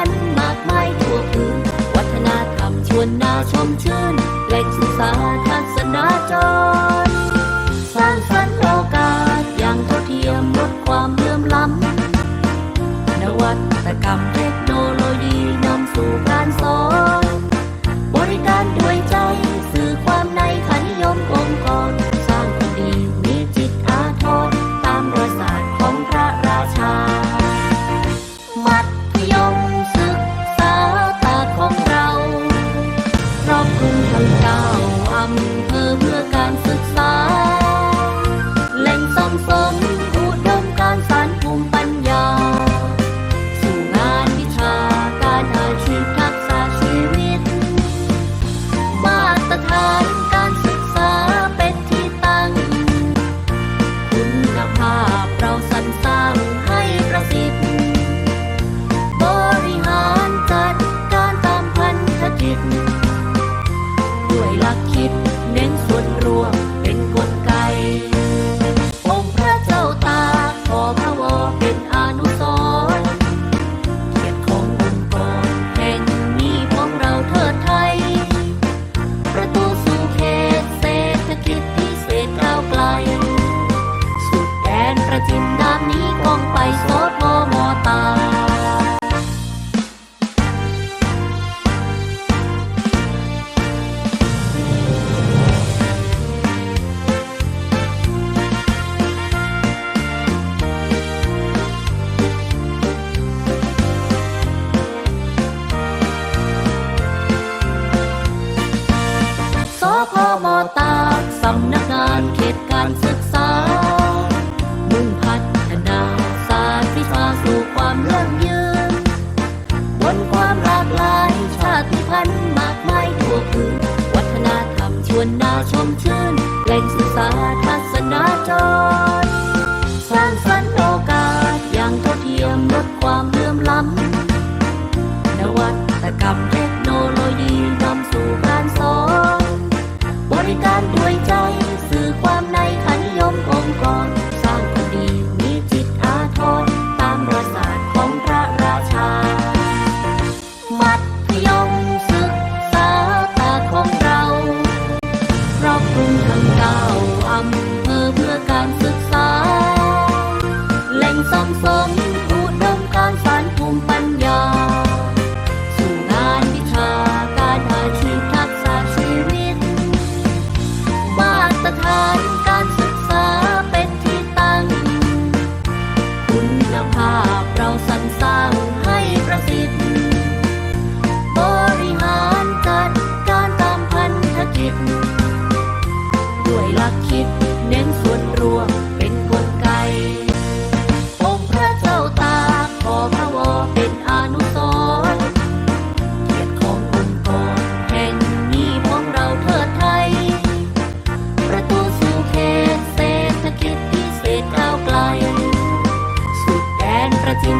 รรมากมายทั่วพื้น วัฒนธรรมชวนน่าชมชื่นแหล่งศึกษาทัศนาจร ธ สพมตากสำนักงานเขตการศึกษา มุ่งพัฒนาศาสตร์วิชาสู่ความยั่งยืน บนความหลากหลายชาติพันธุ์มากมายทั่วพื้นวัฒนธรรมชวนน่าชมชื่นำเภอเพื่อการศึกษา แหล่งส่งสมอุดมการสารภูมิปัญญา สู่งานวิชาการอาชีพทักษะชีวิต มาตรฐานการศึกษาเป็นที่ตั้ง คุณภาพเราสรรสร้างให้ประสิทธิ ด้วยหลักคิด เน้นส่วนรวมเป็นกลไก องค์พระเจ้าตากขอพระวรเป็นอนุสรณ์เกียรติขององค์กรแห่งนี้ของเราเทิดไทย ประตูสู่เขตเศรษฐกิจพิเศษก้าวไกล สุดแดนประจิน